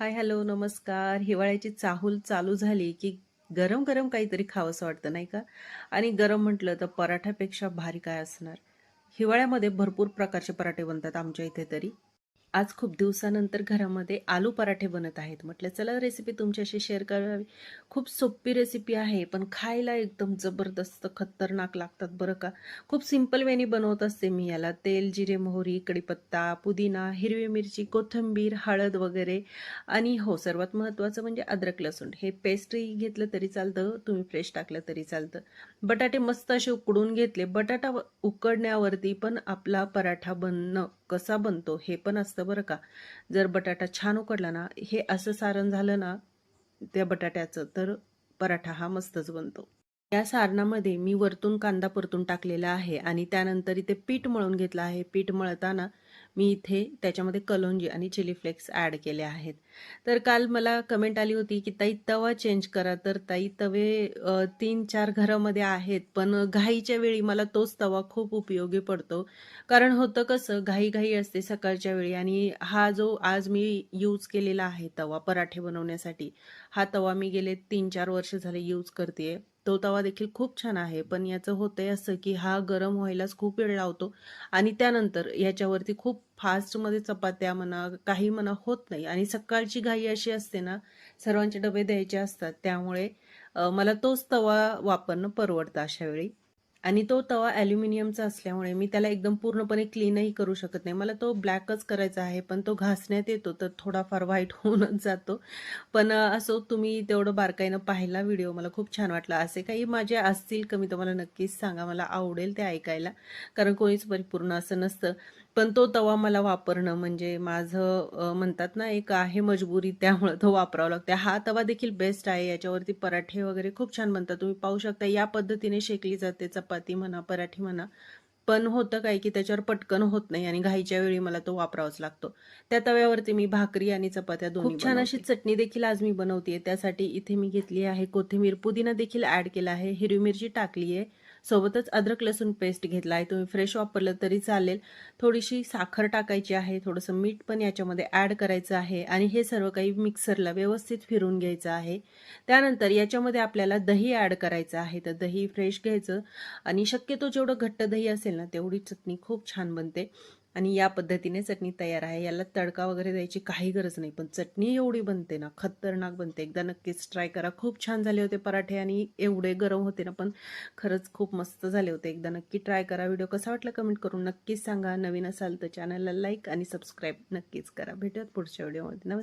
Hi hello नमस्कार. हिवाळ्याची चाहूल चालू झाली की गरम गरम काहीतरी खावंसं वाटतं नाही का? आणि गरम म्हटलं तर पराठ्यापेक्षा भारी काय असणार? हिवाळ्यामध्ये भरपूर प्रकारचे पराठे बनतात आमच्या इथे तरी. आज खूप दिवसानंतर घरामध्ये आलू पराठे बनत आहेत. म्हटलं चला रेसिपी तुमच्याशी शेअर करावी. खूप सोपी रेसिपी आहे पण खायला एकदम जबरदस्त खतरनाक लागतात बरं का. खूप सिंपल वेनी बनवत असते मी याला. तेल जिरे मोहरी कढीपत्ता पुदिना हिरवी मिरची कोथिंबीर हळद वगैरे. आणि हो सर्वात महत्त्वाचं म्हणजे अद्रक लसूण. हे पेस्टही घेतलं तरी चालतं तुम्ही फ्रेश टाकलं तरी चालतं. बटाटे मस्त असे उकडून घेतले. बटाटा उकडण्यावरती पण आपला पराठा बनणं कसा बनतो हे पण असतं बरं का. जर बटाटा छान उकडला ना हे असं सारण झालं ना त्या बटाट्याचं तर पराठा हा मस्तच बनतो. या सारणामध्ये मी वरतून कांदा परतून टाकलेला आहे आणि त्यानंतर इथे पीठ मळून घेतलं आहे. पीठ मळताना मी इथे त्याच्यामध्ये कलोंजी आणि चिली फ्लेक्स ॲड केले आहेत. तर काल मला कमेंट आली होती की ताई तवा चेंज करा. तर ताई तवे तीन चार घरामध्ये आहेत पण घाईच्या वेळी मला तोच तवा खूप उपयोगी पडतो. कारण होतं कसं घाई घाई असते सकाळच्या वेळी आणि हा जो आज मी यूज केलेला आहे तवा पराठे बनवण्यासाठी हा तवा मी गेले तीन चार वर्ष झाले यूज करते तो तवा देखील खूप छान आहे. पण याचं होतंय असं की हा गरम व्हायलाच खूप वेळ लावतो. आणि त्यानंतर याच्यावरती खूप फास्टमध्ये चपात्या म्हणा काही म्हणा होत नाही. आणि सकाळची घाई अशी असते ना सर्वांचे डबे द्यायचे असतात. त्यामुळे मला तोच तवा वापरणं परवडतं अशा वेळी. आणि तो तवा ॲल्युमिनियमचा असल्यामुळे मी त्याला एकदम पूर्णपणे क्लीनही करू शकत नाही. मला तो ब्लॅकच करायचा आहे पण तो घासण्यात येतो तर थोडाफार व्हाईट होऊनच जातो. पण असो तुम्ही तेवढं बारकाईनं पाहिला व्हिडिओ मला खूप छान वाटला. असे काही माझे असतील कमी तुम्हाला नक्कीच सांगा. मला आवडेल ते ऐकायला कारण कोणीच परिपूर्ण असं नसतं. पण तो तवा मला वापरणं म्हणजे माझं म्हणतात ना एक आहे मजबुरी त्यामुळं तो वापरावा लागतो हा तवा देखील बेस्ट आहे. याच्यावरती पराठे वगैरे खूप छान बनतात. तुम्ही पाहू शकता या पद्धतीने शेकली जाते चपाती म्हणा पराठी म्हणा पण होतं काय की त्याच्यावर पटकन होत नाही आणि घाईच्या वेळी मला तो वापरावाच लागतो. त्या तव्यावरती मी भाकरी आणि चपात्या दोन छान अशी चटणी देखील आज मी बनवते त्यासाठी इथे मी घेतली आहे कोथिंबीर. पुदिना देखील ऍड केला आहे. हिरवी मिरची टाकली आहे सोबतच अद्रक लसूण पेस्ट घेतला आहे तुम्ही फ्रेश वापरलं तरी चालेल. थोडीशी साखर टाकायची आहे. थोडंसं मीठ पण याच्यामध्ये ॲड करायचं आहे. आणि हे सर्व काही मिक्सरला व्यवस्थित फिरून घ्यायचं आहे. त्यानंतर याच्यामध्ये आपल्याला दही ॲड करायचं आहे. तर दही फ्रेश घ्यायचं. आणि शक्यतो जेवढं घट्ट दही असेल ना तेवढी चटणी खूप छान बनते. आणि या पद्धतीने चटणी तयार आहे. याला तडका वगैरे द्यायची काही गरज नाही. पण चटणी एवढी बनते ना खतरनाक बनते. एकदा नक्कीच ट्राय करा. खूप छान झाले होते पराठे आणि एवढे गरम होते ना पण खरंच खूप मस्त झाले होते. एकदा नक्की ट्राय करा. व्हिडिओ कसा वाटला कमेंट करून नक्कीच सांगा. नवीन असाल तर चॅनलला लाईक आणि सबस्क्राईब नक्कीच करा. भेटूयात पुढच्या व्हिडिओमध्ये नमस्कार.